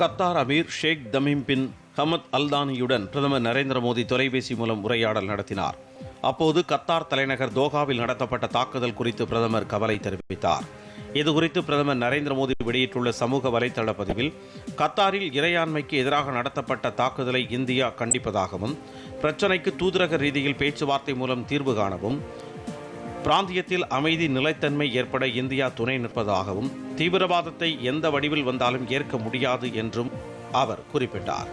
Qatar Amir Sheikh Tamim bin Hamad அல்தானியுடன் பிரதமர் நரேந்திர மோடி தொலைபேசி மூலம் உரையாடல் நடத்தினார். அப்போது கத்தார் தலைநகர் தோஹாவில் நடத்தப்பட்ட தாக்குதல் குறித்து பிரதமர் கவலை தெரிவித்தார். இதுகுறித்து பிரதமர் நரேந்திர மோடி வெளியிட்டுள்ள சமூக வலைதள பதிவில் கத்தாரில் இறையாண்மைக்கு எதிராக நடத்தப்பட்ட தாக்குதலை இந்தியா கண்டிப்பதாகவும் பிரச்சினைக்கு தூதரக ரீதியில் பேச்சுவார்த்தை மூலம் தீர்வு காணவும் பிராந்தியத்தில் அமைதி நிலைத்தன்மை ஏற்பட இந்தியா துணை நிற்பதாகவும் தீவிரவாதத்தை எந்த வடிவில் வந்தாலும் ஏற்க முடியாது என்றும் அவர் குறிப்பிட்டார்.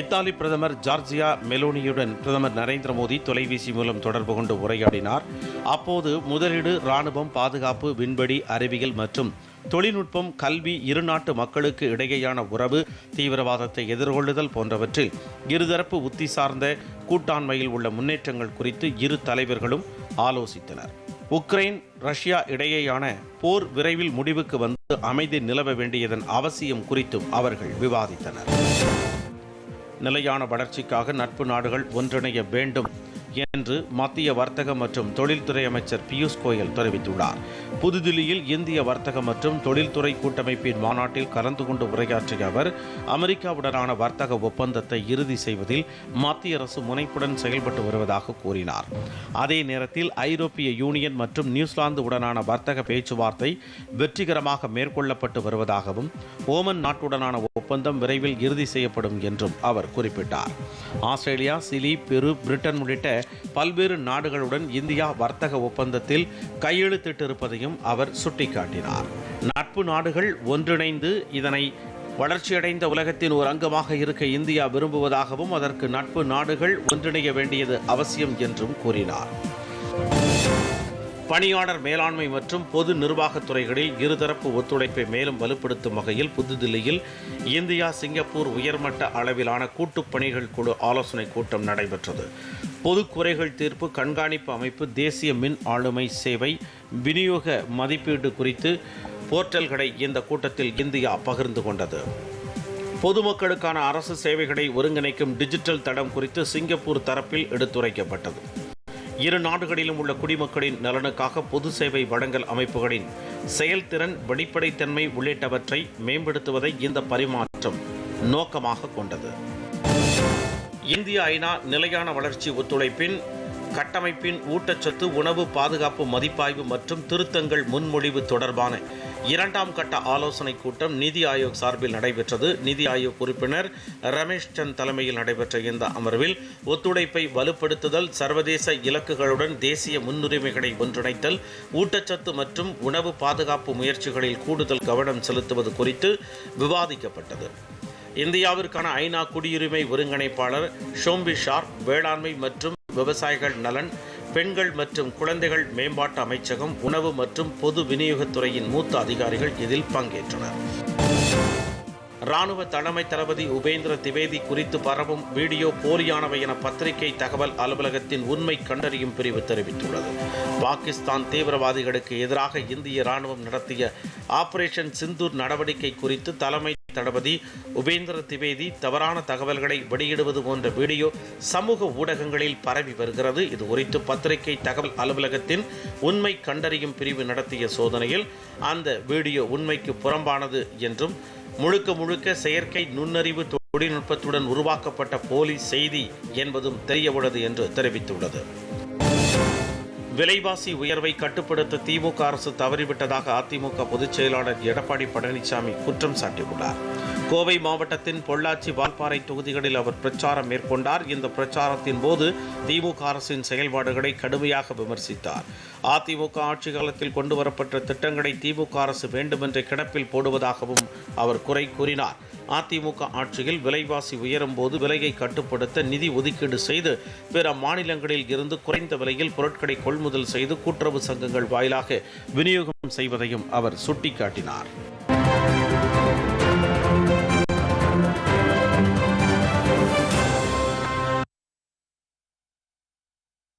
இத்தாலி பிரதமர் ஜார்ஜியா மெலோனியுடன் பிரதமர் நரேந்திர மோடி தொலைபேசி மூலம் தொடர்பு கொண்டு உரையாடினார். அப்போது முதலீடு ராணுவம் பாதுகாப்பு விண்வெளி அறிவியல் மற்றும் தொழில்நுட்பம் கல்வி இரு நாட்டு மக்களுக்கு இடையேயான உறவு தீவிரவாதத்தை எதிர்கொள்ளுதல் போன்றவற்றில் இருதரப்பு உத்தி சார்ந்த கூட்டாண்மையில் உள்ள முன்னேற்றங்கள் குறித்து இரு தலைவர்களும் ஆலோசித்தனர். உக்ரைன் ரஷ்யா இடையேயான போர் விரைவில் முடிவுக்கு வந்து அமைதி நிலவ வேண்டியதன் அவசியம் குறித்தும் அவர்கள் விவாதித்தனர். நிலையான வளர்ச்சிக்காக நட்பு நாடுகள் ஒன்றிணைய வேண்டும் என்று மத்திய வர்த்தக மற்றும் தொழில்துறை அமைச்சர் பியூஷ் கோயல் தெரிவித்துள்ளார். புதுதில்லியில் இந்திய வர்த்தக மற்றும் தொழில்துறை கூட்டமைப்பின் மாநாட்டில் கலந்து கொண்டு உரையாற்றிய அவர் அமெரிக்காவுடனான வர்த்தக ஒப்பந்தத்தை இறுதி செய்வதில் மத்திய அரசு முனைப்புடன் செயல்பட்டு வருவதாக கூறினார். அதே நேரத்தில் ஐரோப்பிய யூனியன் மற்றும் நியூசிலாந்து உடனான வர்த்தக பேச்சுவார்த்தை வெற்றிகரமாக மேற்கொள்ளப்பட்டு வருவதாகவும் ஓமன் நாட்டுடனான ஒப்பந்தம் விரைவில் இறுதி செய்யப்படும் என்றும் அவர் குறிப்பிட்டார். ஆஸ்திரேலியா சிலி பெரு பிரிட்டன் உள்ளிட்ட பல்வேறு நாடுகளுடன் இந்தியா வர்த்தக ஒப்பந்தத்தில் கையெழுத்திட்டிருப்பதையும் அவர் சுட்டிக்காட்டினார். நட்பு நாடுகள் ஒன்றிணைந்து இதனை வளர்ச்சியடைந்த உலகத்தின் ஒரு அங்கமாக இருக்க இந்தியா விரும்புவதாகவும் அதற்கு நட்பு நாடுகள் ஒன்றிணைய வேண்டியது அவசியம் என்றும் கூறினார். பணியாளர் மேலாண்மை மற்றும் பொது நிர்வாகத் துறைகளில் இருதரப்பு ஒத்துழைப்பை மேலும் வலுப்படுத்தும் வகையில் புதுதில்லியில் இந்தியா சிங்கப்பூர் உயர்மட்ட அளவிலான கூட்டுப் பணிகள் குழு ஆலோசனைக் கூட்டம் நடைபெற்றது. பொது குறைகள் தீர்ப்பு கண்காணிப்பு அமைப்பு தேசிய மின் ஆளுமை சேவை விநியோக மதிப்பீடு குறித்து போர்ட்டல்களை இந்த கூட்டத்தில் இந்தியா பகிர்ந்து கொண்டது. பொதுமக்களுக்கான அரசு சேவைகளை ஒருங்கிணைக்கும் டிஜிட்டல் தடம் குறித்து சிங்கப்பூர் தரப்பில் எடுத்துரைக்கப்பட்டது. இரு நாடுகளிலும் உள்ள குடிமக்களின் நலனுக்காக பொது சேவை வழங்கல் அமைப்புகளின் செயல்திறன் வெளிப்படைத்தன்மை உள்ளிட்டவற்றை மேம்படுத்துவதை இந்த பரிமாற்றம் நோக்கமாக கொண்டது. இந்திய ஐநா நிலையான வளர்ச்சி ஒத்துழைப்பின் கட்டமைப்பின் ஊட்டச்சத்து உணவு பாதுகாப்பு மதிப்பாய்வு மற்றும் திருத்தங்கள் முன்மொழிவு தொடர்பான இரண்டாம் கட்ட ஆலோசனைக் கூட்டம் நிதி ஆயோக் சார்பில் நடைபெற்றது. நிதி ஆயோக் உறுப்பினர் ரமேஷ் சந்த் தலைமையில் நடைபெற்ற இந்த அமர்வில் ஒத்துழைப்பை வலுப்படுத்துதல் சர்வதேச இலக்குகளுடன் தேசிய முன்னுரிமைகளை ஒன்றிணைத்தல் ஊட்டச்சத்து மற்றும் உணவு பாதுகாப்பு முயற்சிகளில் கூடுதல் கவனம் செலுத்துவது குறித்து விவாதிக்கப்பட்டது. இந்தியாவிற்கான ஐநா குடியுரிமை ஒருங்கிணைப்பாளர் ஷோம்பி ஷார் வேளாண்மை மற்றும் விவசாயிகள் நலன் பெண்கள் மற்றும் குழந்தைகள் மேம்பாட்டு அமைச்சகம் உணவு மற்றும் பொது விநியோகத்துறையின் மூத்த அதிகாரிகள் இதில் பங்கேற்றனர். ராணுவ தலைமை தளபதி உபேந்திர திவேதி குறித்து பரவும் வீடியோ போலியானவை என பத்திரிகை தகவல் அலுவலகத்தின் உண்மை கண்டறியும் பிரிவு தெரிவித்துள்ளது. பாகிஸ்தான் தீவிரவாதிகளுக்கு எதிராக இந்திய ராணுவம் நடத்திய ஆபரேஷன் சிந்தூர் நடவடிக்கை குறித்து தலைமை தளபதி உபேந்திர திவேதி தவறான தகவல்களை வெளியிடுவது போன்ற வீடியோ சமூக ஊடகங்களில் பரவி வருகிறது. இது குறித்து பத்திரிகை தகவல் அலுவலகத்தின் உண்மை கண்டறியும் பிரிவு நடத்திய சோதனையில் அந்த வீடியோ உண்மைக்கு புறம்பானது என்றும் முழுக்க முழுக்க செயற்கை நுண்ணறிவு தொழில்நுட்பத்துடன் உருவாக்கப்பட்ட போலி செய்தி என்பதும் தெரியவுள்ளது என்று தெரிவித்துள்ளது. விலைவாசி உயர்வை கட்டுப்படுத்த திமுக அரசு தவறிவிட்டதாக அதிமுக பொதுச் செயலாளர் எடப்பாடி பழனிசாமி குற்றம் சாட்டியுள்ளார். கோவை மாவட்டத்தின் பொள்ளாச்சி வால்பாறை தொகுதிகளில் அவர் பிரச்சாரம் மேற்கொண்டார். இந்த பிரச்சாரத்தின் போது திமுக அரசின் செயல்பாடுகளை கடுமையாக விமர்சித்தார். அதிமுக ஆட்சி காலத்தில் கொண்டு வரப்பட்ட திட்டங்களை திமுக அரசு வேண்டுமென்றே கிடப்பில் போடுவதாகவும் அவர் குறை கூறினார். அதிமுக ஆட்சியில் விலைவாசி உயரும் போது விலையை கட்டுப்படுத்த நிதி ஒதுக்கீடு செய்து பிற மாநிலங்களில் இருந்து குறைந்த விலையில் பொருட்களை கொள்முதல் செய்து கூட்டுறவு சங்கங்கள் வாயிலாக விநியோகம் செய்வதையும் அவர் சுட்டிக்காட்டினார்.